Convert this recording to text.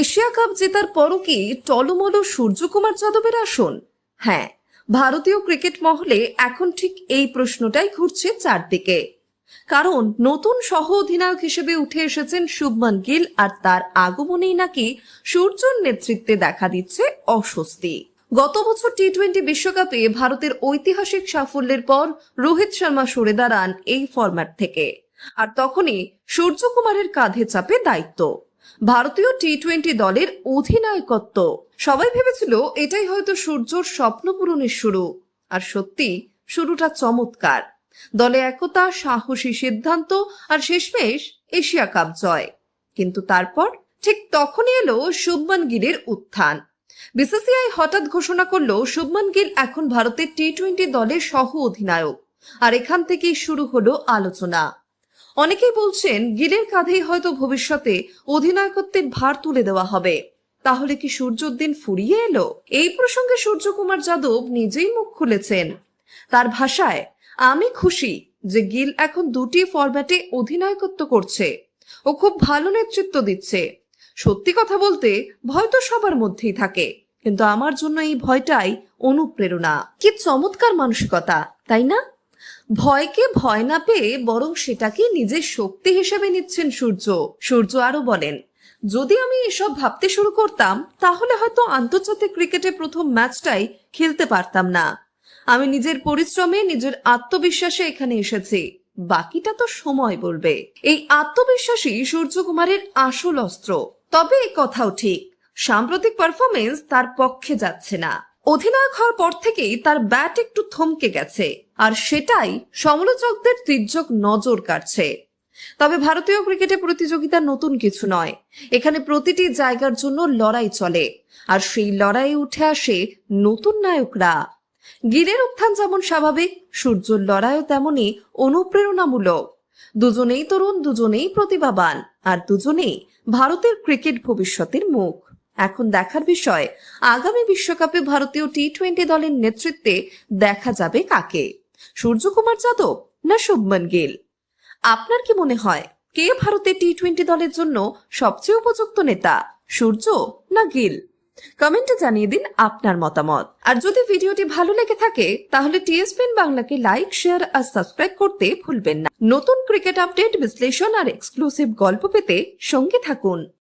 Asia cup জেতার পরও কি টলমল সূর্যকুমার যাদবের আসন? হ্যাঁ ভারতীয় ক্রিকেট মহলে এখন ঠিক এই প্রশ্নটাই ঘুরছে চারদিকে। কারণ নতুন সহ অধিনায়ক হিসেবে উঠে এসেছেন শুভমান গিল আর তার আগমনেই নাকি সূর্যর নেতৃত্বে দেখা দিচ্ছে অস্বস্তি। গত বছর টি টোয়েন্টি বিশ্বকাপে ভারতের ঐতিহাসিক সাফল্যের পর রোহিত শর্মা সরে দাঁড়ান এই ফরম্যাট থেকে। আর তখনই সূর্যকুমারের কাঁধে চাপে দায়িত্ব। ভারতীয় টি টোয়েন্টি দলের অধিনায়কত্ব। সবাই ভেবেছিল এটাই হয়তো সূর্যর স্বপ্ন পূরণের শুরু। আর সত্যি, শুরুটা চমৎকার। দলে একতা, সাহসী সিদ্ধান্ত আর শেষমেশ এশিয়া কাপ জয়। কিন্তু তারপর ঠিক তখনই এলো শুভমান গিলের উত্থান। বিসিসিআই হঠাৎ ঘোষণা করল শুভমান গিল এখন ভারতের টি টোয়েন্টি দলের সহ অধিনায়ক আর এখান থেকেই শুরু হলো আলোচনা। অনেকেই বলছেন গিলের কাঁধেই হয়তো ভবিষ্যতে অধিনায়কত্বের ভার তুলে দেওয়া হবে। তাহলে কি সূর্যোদ্দিন ফুরিয়ে এলো? এই প্রসঙ্গে সূর্যকুমার যাদব নিজেই মুখ খুলেছেন। তার ভাষায়, আমি খুশি যে গিল এখন দুটি ফরম্যাটে অধিনায়কত্ব করছে। ও খুব ভালো নেতৃত্ব দিচ্ছে। সত্যি কথা বলতে, ভয় তো সবার মধ্যেই থাকে। কিন্তু আমার জন্য এই ভয়টাই অনুপ্রেরণা। কি চমৎকার মানসিকতা, তাই না? ভয়কে ভয় না পেয়ে বরং সেটাকে নিজের শক্তি হিসেবে নিচ্ছেন সূর্য। সূর্য আরও বলেন, যদি আমি এসব ভাবতে শুরু করতাম, তাহলে হয়তো আন্তর্জাতিক ক্রিকেটে প্রথম ম্যাচটাই খেলতে পারতাম না। আমি নিজের পরিশ্রমে নিজের আত্মবিশ্বাসে এখানে এসেছি। বাকিটা তো সময় বলবে। এই আত্মবিশ্বাসী সূর্যকুমারের আসল অস্ত্র। তবে এ কথাও ঠিক। সাম্প্রতিক পারফরমেন্স তার পক্ষে যাচ্ছে না। অধিনায়ক হওয়ার পর থেকেই তার ব্যাট একটু থমকে গেছে, আর সেটাই সমালোচকদের তীর্যক নজর কাটছে তবে ভারতীয় ক্রিকেটে প্রতিযোগিতা নতুন কিছু নয়। এখানে প্রতিটি জায়গার জন্য লড়াই চলে, আর সেই লড়াইয়ে উঠে আসে নতুন নায়করা। গিলের উত্থান যেমন স্বাভাবিক, সূর্যর লড়াইও তেমনই অনুপ্রেরণামূলক। দুজনেই তরুণ, দুজনেই প্রতিভাবান, আর দুজনেই ভারতের ক্রিকেট ভবিষ্যতের মুখ। এখন দেখার বিষয়, আগামী বিশ্বকাপে ভারতীয় টি টোয়েন্টি দলের নেতৃত্বে দেখা যাবে কাকে? সূর্যকুমার যাদব না শুভমন গিল? আপনার কি মনে হয়, কে ভারতের টি টোয়েন্টি দলের জন্য সবচেয়ে উপযুক্ত নেতা, সূর্য না গিল? কমেন্টে জানিয়ে দিন আপনার মতামত। আর যদি ভিডিওটি ভালো লেগে থাকে, তাহলে টিএসপিন বাংলাকে লাইক, শেয়ার আর সাবস্ক্রাইব করতে ভুলবেন না। নতুন ক্রিকেট আপডেট, বিশ্লেষণ আর এক্সক্লুসিভ গল্প পেতে সঙ্গে থাকুন।